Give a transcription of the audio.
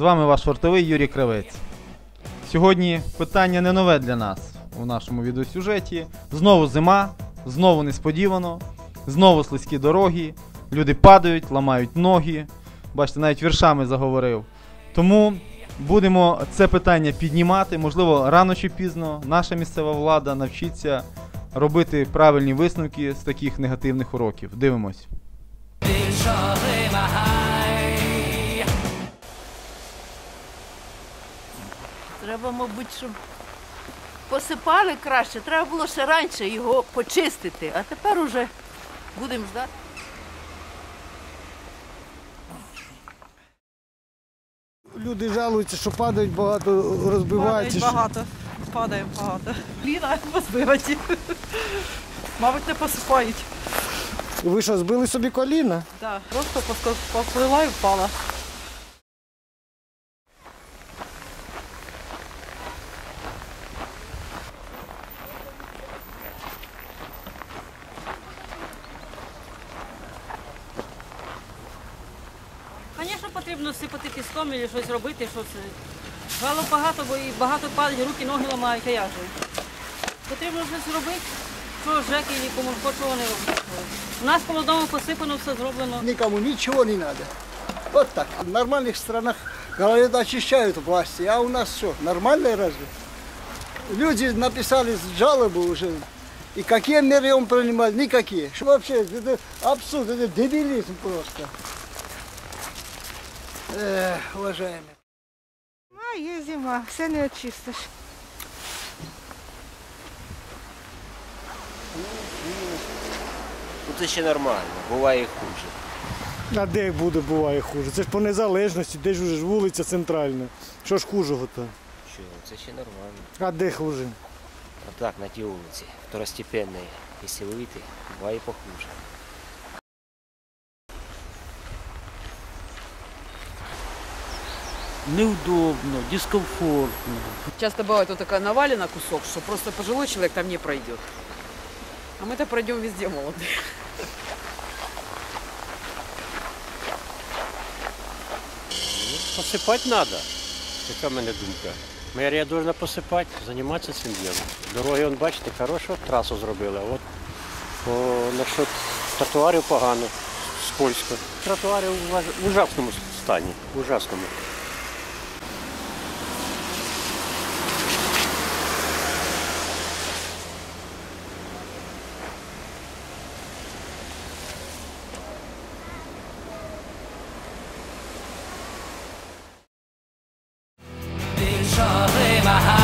З вами ваш вартовий Юрій Кривець. Сьогодні питання не нове для нас у нашому відеосюжеті. Знову зима, знову несподівано, знову слизькі дороги, люди падають, ламають ноги. Бачите, навіть віршами заговорив. Тому будемо це питання піднімати. Можливо, рано чи пізно наша місцева влада навчиться робити правильні висновки з таких негативних уроків. Дивимось. Треба, мабуть, щоб посипали краще. Треба було ще раніше його почистити, а тепер уже будемо ждати. Люди жалуються, що падають багато, розбиваються. Падають багато, падаємо багато. Ліна позбиваті. Мабуть, не посипають. Ви що, збили собі коліна? Да. Просто поплила і впала. потрібно сипати піском і щось робити, що це. Жалоб багато, бо і багато падають, руки, ноги ламають, а як же? Потрібно щось робити, що жеки нікому хоч чого не роблять. У нас коло дому посипано, все зроблено. Никому ничего не надо. Вот так. В нормальных странах, говорят, очищают власти. А у нас что, нормально разве? Люди написали жалобы уже. И какие меры он принимает? Никакие. Что вообще? Это абсурд, это дебилизм просто. Эх, уважаемые. А, є зима, все не очистиш. Ну це ще нормально, буває і хуже. А де буде, буває хуже? Це ж по незалежності, де ж уже ж вулиця центральна. Що ж хужого то? Що, це ще нормально. А де хуже? А так, на тій вулиці, второстепенної, якщо вийти, буває похуже. неудобно, дискомфортно. Часто бывает вот такая навалена кусок, что просто пожилой человек там не пройдет. А мы-то пройдем везде молодые. Посипати треба. Яка в мене думка. Мерія повинна посипати, займатися цим ділом. Дороги, он, бачите, хорошу трасу зробили. А от по, насчет тротуарів погано, скользко. Тротуари в ужас- в ужасному стані. В ужасному. my heart.